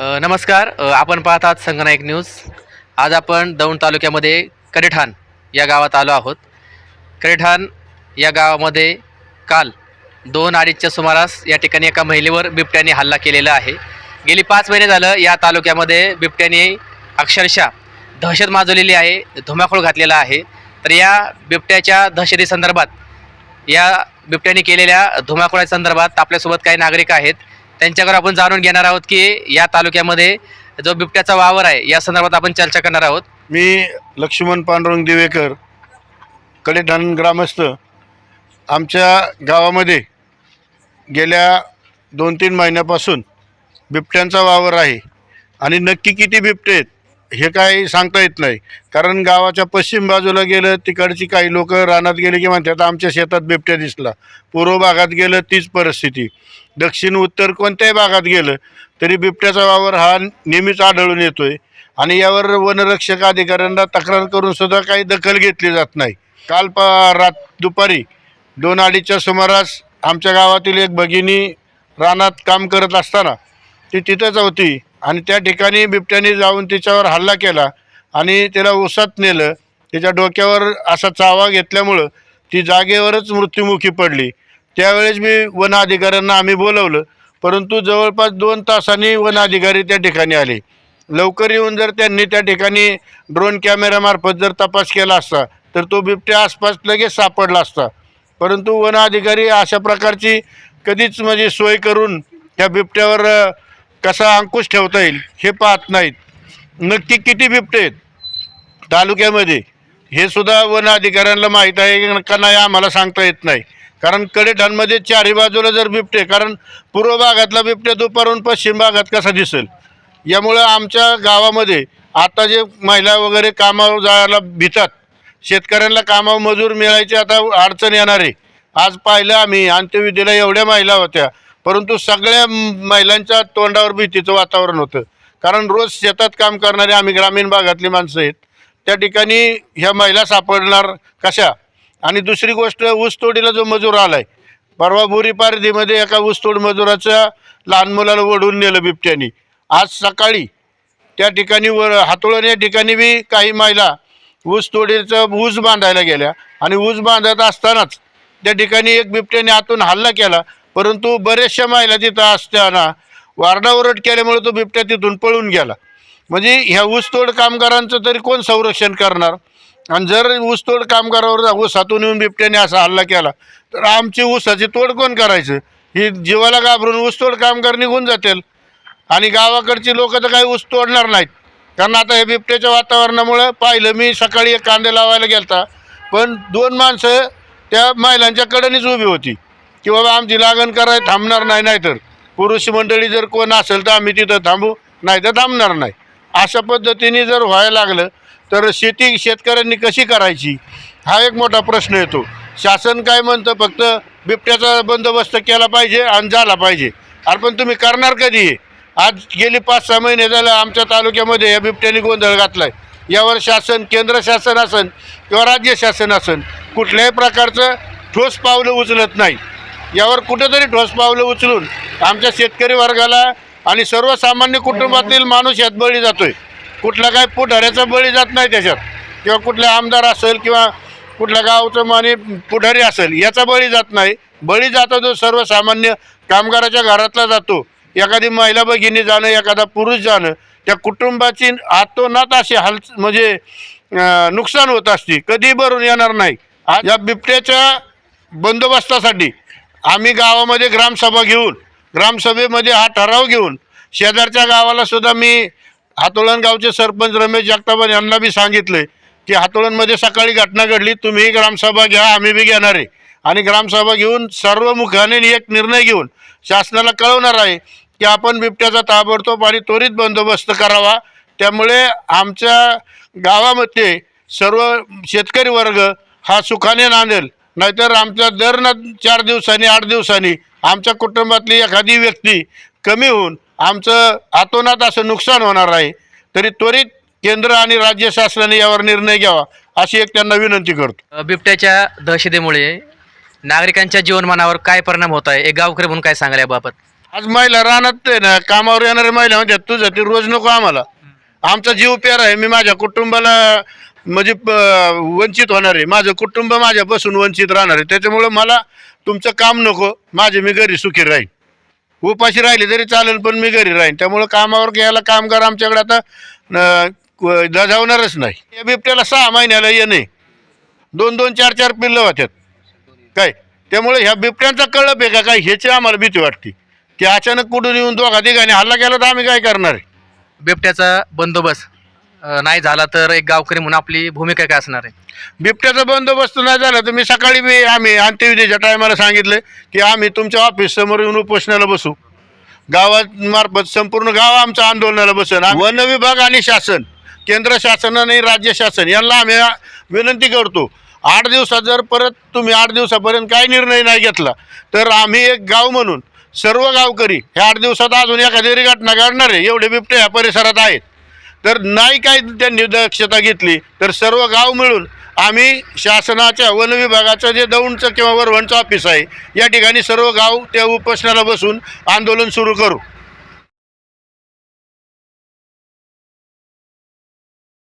नमस्कार. आपण पाहत आहात संगनायक न्यूज. आज आपण दौंड तालुक्यामध्ये कडेठाण या गावात आलो आहोत. कडेठाण या गावामध्ये काल दोन अडीचच्या सुमारास या ठिकाणी एका महिलेवर बिबट्याने हल्ला केलेला आहे. गेली पाच महिने झालं या तालुक्यामध्ये बिबट्याने अक्षरशः दहशत माजवलेली आहे धुमाकूळ घातलेला आहे. तर या बिबट्याच्या दहशतीसंदर्भात या बिबट्याने केलेल्या धुमाकुळाच्या संदर्भात आपल्यासोबत काही नागरिक आहेत. त्यांच्याकडे आपण जाणून घेणार आहोत की या तालुक्यामध्ये जो बिबट्याचा वावर आहे या संदर्भात आपण चर्चा करणार आहोत. मी लक्ष्मण पांडुरंग दिवेकर कडेठाण ग्रामस्थ आमच्या गावामध्ये गेल्या दोन तीन महिन्यापासून बिबट्यांचा वावर आहे आणि नक्की किती बिबटे आहेत हे काही सांगता येत नाही. कारण गावाच्या पश्चिम बाजूला गेलं तिकडची काही लोक रानात गेले की म्हणतात आमच्या शेतात बिबट्या दिसला. पूर्व भागात गेलं तीच परिस्थिती. दक्षिण उत्तर कोणत्याही भागात गेलं तरी बिबट्याचा वावर हा नेहमीच आढळून येतोय. आणि यावर वनरक्षक अधिकाऱ्यांना तक्रार करून सुद्धा काही दखल घेतली जात नाही. काल प रात दुपारी दोन अडीचच्या सुमारास आमच्या गावातील एक भगिनी रानात काम करत असताना ती तिथंच होती. आणि त्या ठिकाणी बिबट्याने जाऊन तिच्यावर हल्ला केला आणि तिला उसात नेलं. तिच्या डोक्यावर असा चावा घेतल्यामुळं ती जागेवरच मृत्युमुखी पडली. त्यावेळेस मी वन अधिकाऱ्यांना आम्ही बोलवलं. परंतु जवळपास दोन तासांनी वन अधिकारी त्या ठिकाणी आले. लवकर येऊन जर त्यांनी त्या ठिकाणी ड्रोन कॅमेऱ्यामार्फत जर तपास केला असता तर तो बिबट्या आसपास लगेच सापडला असता. परंतु वन अधिकारी अशा प्रकारची कधीच म्हणजे सोय करून त्या बिबट्यावर कसा अंकुश ठेवता येईल हे पाहत नाहीत. नक्की किती बिबटे आहेत? तालुक्यामध्ये. हे सुद्धा वन अधिकाऱ्यांना माहीत आहे का नाही आम्हाला सांगता येत नाही. कारण कडेठांमध्ये चारही बाजूला जर बिबटे कारण पूर्व भागातला बिबटे दुपारून पश्चिम भागात कसा दिसेल? यामुळं आमच्या गावामध्ये आता जे महिला वगैरे कामावर जायला भितात शेतकऱ्यांना कामावर मजूर मिळायची आता अडचण येणार आहे. आज पाहिलं आम्ही अंत्यविधीला एवढ्या महिला होत्या. परंतु सगळ्या महिलांच्या तोंडावर भीतीचं वातावरण होतं. कारण रोज शेतात काम करणारे आम्ही ग्रामीण भागातली माणसं आहेत. त्या ठिकाणी ह्या महिला सापडणार कशा? आणि दुसरी गोष्ट ऊसतोडीला जो मजूर आला आहे परवा बोरी पारदीमध्ये एका ऊसतोड मजुराच्या लहान मुलाला ओढून नेलं बिबट्यानी. आज सकाळी त्या ठिकाणी वर हातोळण या ठिकाणी बी काही महिला ऊस तोडीचं ऊस बांधायला गेल्या. आणि ऊस बांधत असतानाच त्या ठिकाणी एक बिबट्याने आतून हल्ला केला. परंतु बऱ्याचशा महिला तिथं असताना वारडाओरड केल्यामुळे तो बिबट्या तिथून पळून गेला. म्हणजे ह्या ऊसतोड कामगारांचं तरी कोण संरक्षण करणार? आणि जर ऊसतोड कामगारावर ऊसातून येऊन बिबट्याने असा हल्ला केला तर आमची ऊसाची तोड कोण करायचं? ही जीवाला घाबरून ऊसतोड कामगार निघून जातील. आणि गावाकडची लोक तर काही ऊस तोडणार नाहीत. कारण आता हे बिबट्याच्या वातावरणामुळं पाहिलं मी सकाळी एक कांदे लावायला गेलता पण दोन माणसं त्या महिलांच्या कडेनेच उभी होती. की बाबा आमची लागण कराय थांबणार नाही नाहीतर पुरुष मंडळी जर कोण असेल तर आम्ही तिथं थांबू नाही तर थांबणार नाही. अशा पद्धतीने जर व्हायला लागलं तर शेती शेतकऱ्यांनी कशी करायची? हा एक मोठा प्रश्न येतो. शासन काय म्हणतं? फक्त बिबट्याचा बंदोबस्त केला पाहिजे आणि झाला पाहिजे. अरे पण तुम्ही करणार कधी? आज गेली पाच सहा महिने झालं आमच्या तालुक्यामध्ये या बिबट्याने गोंधळ घातला आहे यावर शासन केंद्र शासन असन किंवा राज्य शासन असन कुठल्याही प्रकारचं ठोस पावलं उचलत नाही. यावर कुठेतरी ठोस पावलं उचलून आमच्या शेतकरी वर्गाला आणि सर्वसामान्य कुटुंबातील माणूस यात बळी जातोय. कुठला काय पुढाऱ्याचा बळी जात नाही त्याच्यात. किंवा कुठला आमदार असेल किंवा कुठल्या गावचं माने पुढारी असेल याचा बळी जात नाही. बळी जातो तो सर्वसामान्य कामगाराच्या घरातला जातो एखादी महिला भगिनी जाणं एखादा पुरुष जाणं त्या कुटुंबाची आतोनात अशी हाल म्हणजे नुकसान होत असते. कधी भरून येणार नाही. या बिबट्याच्या बंदोबस्तासाठी आम्ही गावामध्ये ग्रामसभा घेऊन ग्रामसभेमध्ये हा ठराव घेऊन शेजारच्या गावाला सुद्धा मी हातोळण गावचे सरपंच रमेश जगताप यांना बी सांगितले की हातोळणमध्ये सकाळी घटना घडली तुम्ही ग्रामसभा घ्या आम्ही बी घेणार आहे. आणि ग्रामसभा घेऊन सर्व मुखाने एक निर्णय घेऊन शासनाला कळवणार आहे की आपण बिबट्याचा ताबडतोब आणि त्वरित बंदोबस्त करावा. त्यामुळे आमच्या गावामध्ये सर्व शेतकरी वर्ग हा सुखाने नांदेल. नाहीतर आमच्या दर न चार दिवसांनी आठ दिवसांनी आमच्या कुटुंबातली एखादी व्यक्ती कमी होऊन आमचं आतोनात असं नुकसान होणार आहे तरी त्वरित केंद्र आणि राज्य शासनाने यावर निर्णय घ्यावा अशी एक त्यांना विनंती करतो. बिबट्याच्या दहशतीमुळे नागरिकांच्या जीवनमानावर काय परिणाम होत आहे एक गावकरी म्हणून काय सांगाल याबाबत? आज महिला आहे ना कामावर येणाऱ्या महिला म्हणतात तुझं ते रोज नको आम्हाला. आमचा जीव प्यार आहे मी माझ्या कुटुंबाला म्हणजे प- वंचित होणार आहे माझं कुटुंब माझ्यापासून वंचित राहणार आहे त्याच्यामुळं मला तुमचं काम नको माझे मी घरी सुखी राहीन. उपाशी राहिले तरी चालेल पण मी घरी राहीन. त्यामुळं कामावर घ्यायला कामगार आमच्याकडे आता अं, नाही. या बिबट्याला सहा महिन्याला येणे दोन दोन चार चार पिल्लं होत्यात. काय? त्यामुळे ह्या बिबट्यांचा कळप आहे का काय? ह्याची आम्हाला भीती वाटते. की अचानक कुठून येऊन दोघा तिघाने हल्ला केला तर आम्ही काय करणार आहे? बिबट्याचा बंदोबस्त. अ, नाही झाला तर एक गावकरी म्हणून आपली भूमिका काय असणार आहे? बिबट्याचा बंदोबस्त नाही झाला तर मी सकाळी मी आम्ही अंत्यविधीच्या टायमाला सांगितलं की आम्ही तुमच्या ऑफिस समोर येऊन उपोषणाला बसू. गावात मार्फत संपूर्ण गाव आमचं आंदोलनाला बसन वन विभाग आणि शासन केंद्र शासन आणि राज्य शासन यांना आम्ही विनंती करतो. आठ दिवसात जर परत तुम्ही आठ दिवसापर्यंत काही निर्णय नाही घेतला तर आम्ही एक गाव म्हणून सर्व गावकरी ह्या आठ दिवसात अजून एखादी घटना घडणार आहे. एवढे बिबटे ह्या परिसरात आहेत. तर नाही काय त्यांनी दक्षता घेतली तर सर्व गाव मिळून आम्ही शासनाच्या वन विभागाचं जे दौंडचं किंवा वरवणचं ऑफिस आहे या ठिकाणी सर्व गाव त्या उपोषणाला बसून आंदोलन सुरू करू.